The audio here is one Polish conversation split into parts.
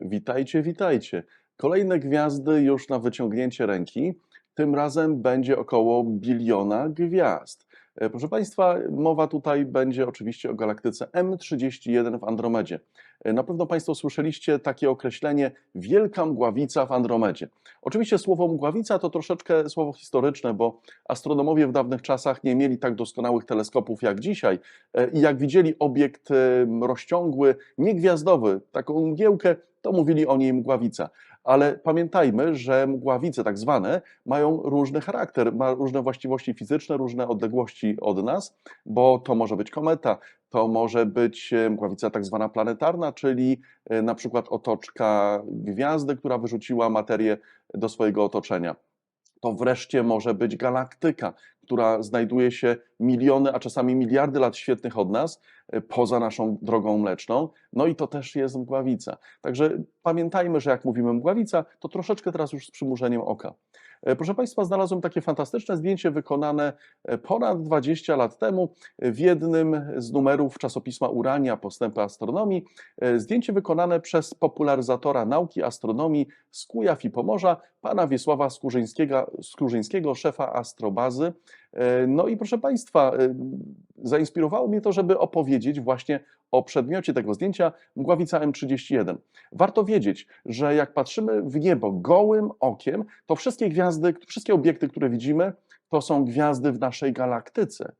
Witajcie, witajcie. Kolejne gwiazdy już na wyciągnięcie ręki. Tym razem będzie około biliona gwiazd. E, Proszę Państwa, mowa tutaj będzie oczywiście o galaktyce M31 w Andromedzie. E, Na pewno Państwo słyszeliście takie określenie wielka mgławica w Andromedzie. Oczywiście słowo mgławica to troszeczkę słowo historyczne, bo astronomowie w dawnych czasach nie mieli tak doskonałych teleskopów jak dzisiaj E, i jak widzieli obiekt e, rozciągły, niegwiazdowy, taką mgiełkę, to mówili o niej mgławica. Ale pamiętajmy, że mgławice tak zwane mają różny charakter, ma różne właściwości fizyczne, różne odległości od nas, bo to może być kometa, to może być e, mgławica tak zwana planetarna, czyli e, na przykład otoczka gwiazdy, która wyrzuciła materię do swojego otoczenia. To wreszcie może być galaktyka, która znajduje się miliony, a czasami miliardy lat świetnych od nas, e, poza naszą drogą mleczną. No i to też jest mgławica. Także pamiętajmy, że jak mówimy mgławica, to troszeczkę teraz już z przymurzeniem oka. E, Proszę Państwa, znalazłem takie fantastyczne zdjęcie wykonane e, ponad 20 lat temu w jednym z numerów czasopisma Urania Postępy Astronomii. E, Zdjęcie wykonane przez popularyzatora nauki astronomii z Kujaw i Pomorza, pana Wiesława Skórzyńskiego, Skórzyńskiego szefa astrobazy. E, No i proszę Państwa, e, zainspirowało mnie to, żeby opowiedzieć właśnie o przedmiocie tego zdjęcia mgławica M31. Warto wiedzieć, że jak patrzymy w niebo gołym okiem, to wszystkie gwiazdy, wszystkie obiekty, które widzimy, to są gwiazdy w naszej galaktyce.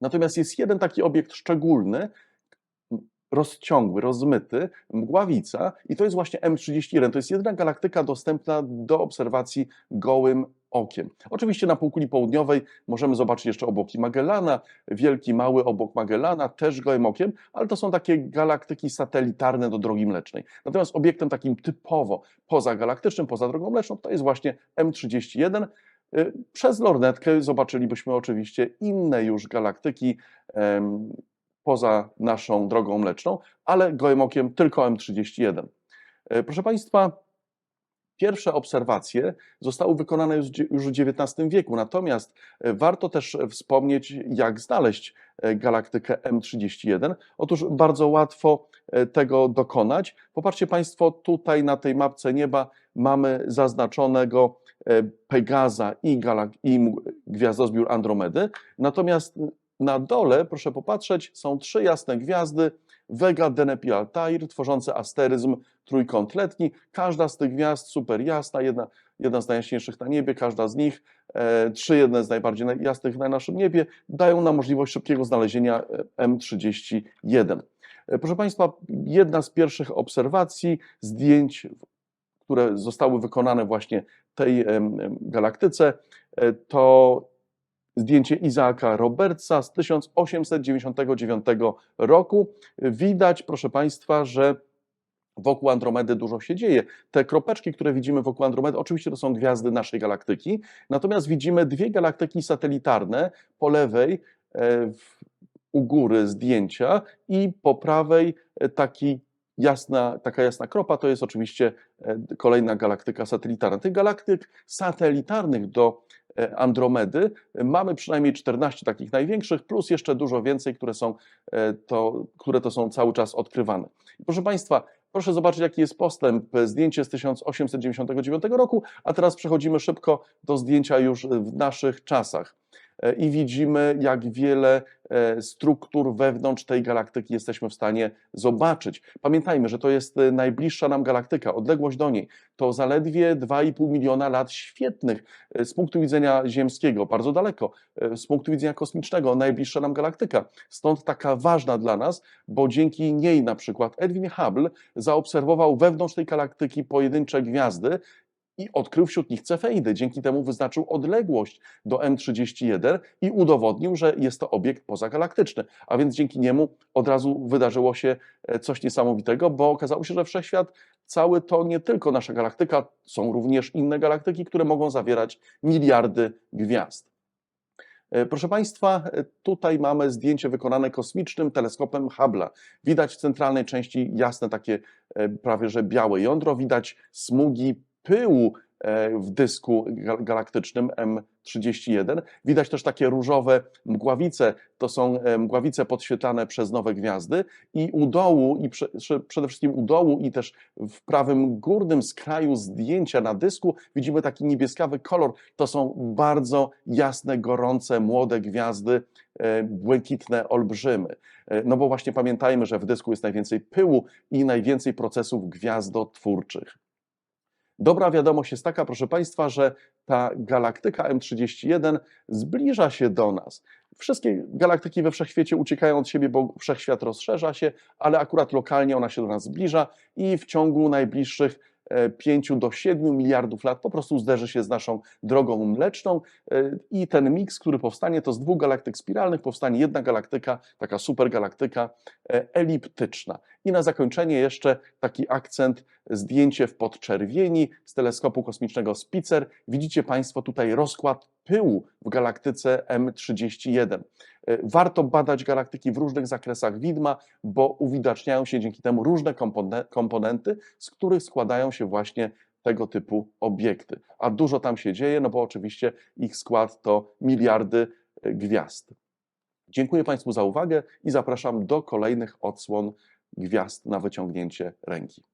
Natomiast jest jeden taki obiekt szczególny, rozciągły, rozmyty, mgławica, i to jest właśnie M31. To jest jedyna galaktyka dostępna do obserwacji gołym okiem. Oczywiście na półkuli południowej możemy zobaczyć jeszcze obłoki Magellana, wielki, mały obłok Magellana, też gołym okiem, ale to są takie galaktyki satelitarne do drogi mlecznej. Natomiast obiektem takim typowo pozagalaktycznym, poza drogą mleczną, to jest właśnie M31. Y, Przez lornetkę zobaczylibyśmy oczywiście inne już galaktyki em, poza naszą drogą mleczną, ale gołym okiem tylko M31. E, Proszę Państwa, pierwsze obserwacje zostały wykonane już w XIX wieku, natomiast e, warto też wspomnieć, jak znaleźć e, galaktykę M31. Otóż bardzo łatwo e, tego dokonać. Popatrzcie Państwo, tutaj na tej mapce nieba mamy zaznaczonego e, Pegaza i, galak- i gwiazdozbiór Andromedy, natomiast na dole, proszę popatrzeć, są trzy jasne gwiazdy Vega Deneb i Altair, tworzące asteryzm trójkąt letni. Każda z tych gwiazd super jasna, jedna, jedna z najjaśniejszych na niebie, każda z nich, e, trzy jedne z najbardziej naj- jasnych na naszym niebie, dają nam możliwość szybkiego znalezienia e, M31. E, Proszę Państwa, jedna z pierwszych obserwacji, zdjęć, które zostały wykonane właśnie tej galaktyce, e, to zdjęcie Izaaka Robertsa z 1899 roku. Widać, proszę Państwa, że wokół Andromedy dużo się dzieje. Te kropeczki, które widzimy wokół Andromedy, oczywiście to są gwiazdy naszej galaktyki, natomiast widzimy dwie galaktyki satelitarne po lewej e, w, u góry zdjęcia i po prawej e, taki jasna, taka jasna kropa, to jest oczywiście e, kolejna galaktyka satelitarna. Tych galaktyk satelitarnych do e, Andromedy mamy przynajmniej 14 takich największych, plus jeszcze dużo więcej, które, są, e, to, które to są cały czas odkrywane. Proszę Państwa, proszę zobaczyć, jaki jest postęp. Zdjęcie z 1899 roku, a teraz przechodzimy szybko do zdjęcia już w naszych czasach. E, I widzimy, jak wiele e, struktur wewnątrz tej galaktyki jesteśmy w stanie zobaczyć. Pamiętajmy, że to jest e, najbliższa nam galaktyka, odległość do niej to zaledwie 2,5 miliona lat świetnych z punktu widzenia ziemskiego, bardzo daleko, z punktu widzenia kosmicznego, najbliższa nam galaktyka. Stąd taka ważna dla nas, bo dzięki niej na przykład Edwin Hubble zaobserwował wewnątrz tej galaktyki pojedyncze gwiazdy i odkrył wśród nich cefeidy. Dzięki temu wyznaczył odległość do M31 i udowodnił, że jest to obiekt pozagalaktyczny. A więc dzięki niemu od razu wydarzyło się e, coś niesamowitego, bo okazało się, że wszechświat cały to nie tylko nasza galaktyka, są również inne galaktyki, które mogą zawierać miliardy gwiazd. E, Proszę Państwa, e, tutaj mamy zdjęcie wykonane kosmicznym teleskopem Hubble'a. Widać w centralnej części jasne takie prawie że białe jądro, widać smugi pyłu e, w dysku ga- galaktycznym M31. Widać też takie różowe mgławice, to są e, mgławice podświetlane przez nowe gwiazdy i u dołu, i prze, prze- przede wszystkim u dołu i też w prawym górnym skraju zdjęcia na dysku widzimy taki niebieskawy kolor. To są bardzo jasne, gorące, młode gwiazdy, e, błękitne olbrzymy. No bo właśnie pamiętajmy, że w dysku jest najwięcej pyłu i najwięcej procesów gwiazdotwórczych. Dobra wiadomość jest taka, proszę Państwa, że ta galaktyka M31 zbliża się do nas. Wszystkie galaktyki we wszechświecie uciekają od siebie, bo wszechświat rozszerza się, ale akurat lokalnie ona się do nas zbliża i w ciągu najbliższych 5 do 7 miliardów lat po prostu zderzy się z naszą drogą mleczną e, i ten miks, który powstanie, to z dwóch galaktyk spiralnych powstanie jedna galaktyka, taka supergalaktyka e, eliptyczna. I na zakończenie jeszcze taki akcent, zdjęcie w podczerwieni z teleskopu kosmicznego Spitzer. Widzicie Państwo tutaj rozkład pyłu w galaktyce M31. E, Warto badać galaktyki w różnych zakresach widma, bo uwidaczniają się dzięki temu różne kompone- komponenty, z których składają się właśnie tego typu obiekty. A dużo tam się dzieje, no bo oczywiście ich skład to miliardy e, gwiazd. Dziękuję Państwu za uwagę i zapraszam do kolejnych odsłon gwiazd na wyciągnięcie ręki.